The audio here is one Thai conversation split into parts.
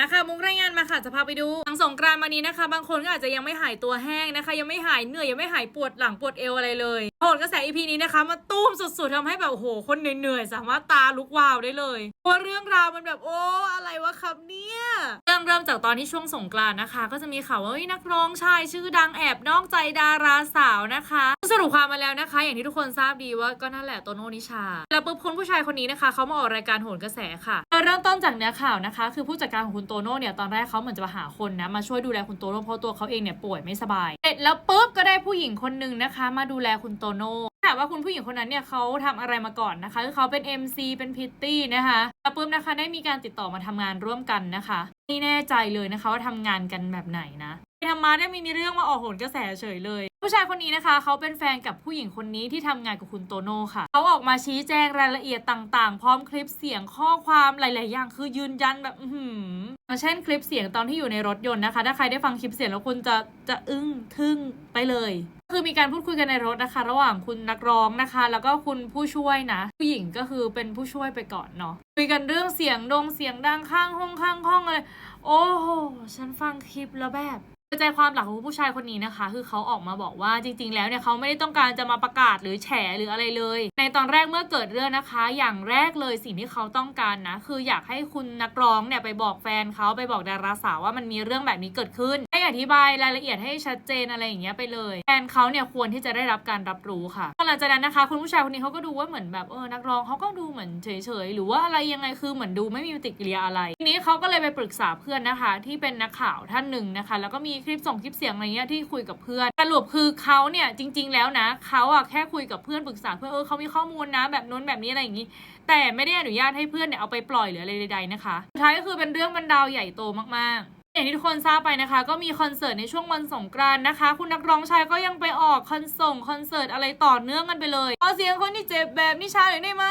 นะคะมุกรายงานมาค่ะจะพาไปดูหลังสงกรานต์มานี้นะคะ บางคนก็อาจจะยังไม่หายตัวแห้งนะคะ ยังไม่หายเหนื่อยยังไม่หายปวดหลังปวดเอวอะไรเลยผลกระแส EP นี้นะคะมาตุ้มสุดๆทำให้แบบโอ้โหคนเหนื่อยๆสามารถตาลุกวาวได้เลยเพราะเรื่องราวมันแบบโอ้อะไรวะครับเนี่ยเจอง เริ่มจากตอนที่ช่วงสงกรานต์นะคะ ก็จะมีข่าวว่านักร้องชายชื่อดังแอบนอกใจดาราสาวนะคะ สรุปความมาแล้วนะคะ อย่างที่ทุกคนทราบดีว่าก็นั่นแหละโตโน่นิชา แล้วปุ๊บคุณผู้ชายคนนี้นะคะเขามาออกรายการโหนกระแสค่ะเริ่มต้นจากเนื้อข่าวนะคะ คือผู้จัดการของคุณโตโน่เนี่ยตอนแรกเขาเหมือนจะมาหาคนนะมาช่วยดูแลคุณโตโน่เพราะตัวเขาเองเนี่ยป่วยไม่สบายเสร็จแล้วปุ๊บก็ได้ผู้หญิงคนหนึ่งนะคะ มาดูแลคุณโตโน่ามว่าคุณผู้หญิงคนนั้นเนี่ยเขาทำอะไรมาก่อนนะคะคือเขาเป็น MC เป็นพิตตี้นะคะแล้วปุ๊บนะคะได้มีการติดต่อมาทำงานร่วมกันนะคะไม่แน่ใจเลยนะคะว่าทำงานกันแบบไหนนะ ทำมาได้มีมีเรื่องมาออกโหนกระแสเฉยเลย ผู้ชายคนนี้นะคะเขาเป็นแฟนกับผู้หญิงคนนี้ที่ทำงานกับคุณโตโน่ค่ะเขาออกมาชี้แจงรายละเอียดต่างๆ พร้อมคลิปเสียงข้อความหลาย ๆ อย่างคือยืนยันแบบอือหืออย่างเช่นคลิปเสียงตอนที่อยู่ในรถยนต์นะคะ ถ้าใครได้ฟังคลิปเสียงแล้วคุณจะจะอึ้งทึ่งไปเลยคือมีการพูดคุยกันในรถนะคะ ระหว่างคุณนักร้องนะคะ แล้วก็คุณผู้ช่วยนะ ผู้หญิงก็คือเป็นผู้ช่วยไปก่อนเนาะคุยกันเรื่องเสียงดงเสียงดังข้างห้องข้างห้องเลย โอ้โหฉันฟังคลิปแล้วแบบ ใจความหลักของผู้ชายคนนี้นะคะ คือเขาออกมาบอกว่าจริง ๆ แล้วเนี่ยเขาไม่ได้ต้องการจะมาประกาศหรือแฉหรืออะไรเลย ในตอนแรกเมื่อเกิดเรื่องนะคะ อย่างแรกเลยสิ่งที่เขาต้องการนะ คืออยากให้คุณนักร้องเนี่ยไปบอกแฟนเขาไปบอกดาราสาวว่ามันมีเรื่องแบบนี้เกิดขึ้นให้อธิบายรายละเอียดให้ชัดเจนอะไรอย่างเงี้ยไปเลยแฟนเขาเนี่ยควรที่จะได้รับการรับรู้ค่ะหลังจากนั้นนะคะคุณผู้ชายคนนี้เขาก็ดูว่าเหมือนแบบเออนักร้องเขาก็ดูเหมือนเฉยๆหรือว่าอะไรยังไงคือเหมือนดูไม่มีปฏิกิริยาอะไรทีนี้เขาก็เลยไปปรึกษาเพื่อนนะคะ ที่เป็นนักข่าวท่านหนึ่งนะคะ แล้วก็มีคลิปส่งคลิปเสียงอะไรเงี้ยที่คุยกับเพื่อนสรุปคือเขาเนี่ยจริง ๆ แล้วนะเขาอะแค่คุยกับเพื่อนปรึกษาเพื่อนเออเขามีข้อมูลนะแบบนู้นแบบนี้อะไรอย่างงี้ แต่ไม่ได้อนุญาตให้เพื่อนเนี่ยเอาไปปล่อยหรืออะไรใดๆนะคะสุดท้ายก็คือเป็นเรื่องบรรดาวใหญ่โตมากๆอย่างที่ทุกคนทราบไปนะคะ ก็มีคอนเสิร์ตในช่วงวันสงกรานต์นะคะ คุณนักร้องชายก็ยังไปออกคอนส่งคอนเสิร์ตอะไรต่อเนื่องกันไปเลยขอเสียงคนที่เจ็บแบบนิชาหน่อยได้ไหม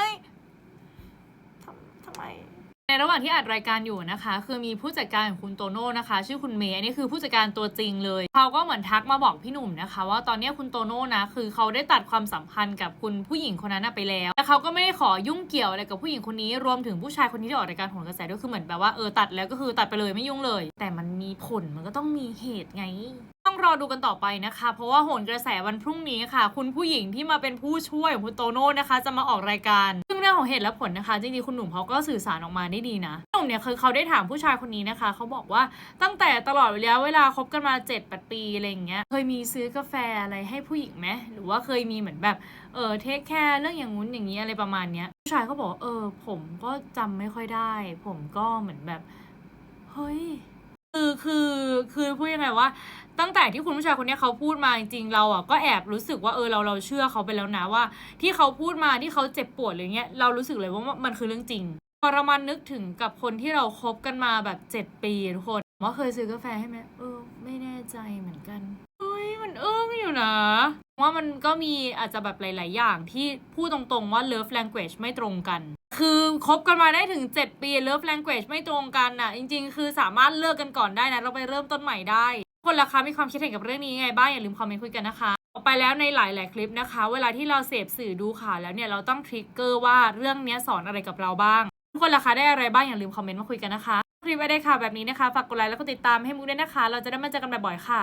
ระหว่างที่อัดรายการอยู่นะคะ คือมีผู้จัดการของคุณโตโน่นะคะ ชื่อคุณเมย์อันนี้คือผู้จัดการตัวจริงเลยเขาก็เหมือนทักมาบอกพี่หนุ่มนะคะ ว่าตอนนี้คุณโตโน่นะคือเขาได้ตัดความสัมพันธ์กับคุณผู้หญิงคนนั้นไปแล้วแต่เขาก็ไม่ได้ขอยุ่งเกี่ยวอะไรกับผู้หญิงคนนี้รวมถึงผู้ชายคนนี้ที่ออกรายการโหนกระแสด้วยคือเหมือนแบบว่าเออตัดแล้วก็คือตัดไปเลยไม่ยุ่งเลย แต่มันมีผลมันก็ต้องมีเหตุไงต้องรอดูกันต่อไปนะคะ เพราะว่าโหนกระแสวันพรุ่งนี้ค่ะ คุณผู้หญิงที่มาเป็นผู้ช่วยของคุณโตโน่นะคะ จะมาออกรายการ ซึ่งเรื่องของเหตุและผลนะคะจริงๆคุณหนุ่มเขาก็สื่อสารออกมาได้ดีนะหนุ่มเนี่ยคือเขาได้ถามผู้ชายคนนี้นะคะเขาบอกว่าตั้งแต่ตลอดระยะเวลาคบกันมา7จ็ดปีอะไรอย่างเงี้ยเคยมีซื้อกาแฟอะไรให้ผู้หญิงไหมหรือว่าเคยมีเหมือนแบบเออเทคแคร์เรื่องอย่างงู้นอย่างนี้อะไรประมาณเนี้ยผู้ชายเขาบอกเออ ผมก็จำไม่ค่อยได้ ผมก็เหมือนแบบเฮ้ยคือคือคือพูดยังไงว่าตั้งแต่ที่คุณผู้ชายคนนี้เขาพูดมาจริงๆเราอะก็แอบรู้สึกว่าเออเราเราเชื่อเขาไปแล้วนะว่า ที่เขาพูดมาที่เขาเจ็บปวดอะไรเงี้ยเรารู้สึกเลยว่ามันคือเรื่องจริง พอเรามานึกถึงกับคนที่เราคบกันมาแบบเจ็ดปีทุกคนว่าเคยซื้อกาแฟให้ไหมเออ ไม่แน่ใจเหมือนกันเฮ้ยมันอึ้งอยู่นะ ว่ามันก็มีอาจจะแบบหลาย ๆ อย่างที่พูดตรงๆว่า love language ไม่ตรงกัน คือคบกันมาได้ถึง 7 ปี love language ไม่ตรงกันน่ะ จริง ๆ คือสามารถเลิกกันก่อนได้นะ เราไปเริ่มต้นใหม่ได้ คนละคะมีความคิดเห็นกับเรื่องนี้ยังไงบ้างอย่าลืมคอมเมนต์คุยกันนะคะออกไปแล้วในหลาย ๆ คลิปนะคะ เวลาที่เราเสพสื่อดูข่าวแล้วเนี่ยเราต้องทริกเกอร์ว่าเรื่องนี้สอนอะไรกับเราบ้าง ทุกคนล่ะคะได้อะไรบ้างอย่าลืมคอมเมนต์มาคุยกันนะคะคลิปไว้ได้ค่ะแบบนี้นะคะ ฝากกดไลค์แล้วก็ติดตามให้มุกด้วยนะคะ เราจะได้มาเจอกันบ่อยๆค่ะ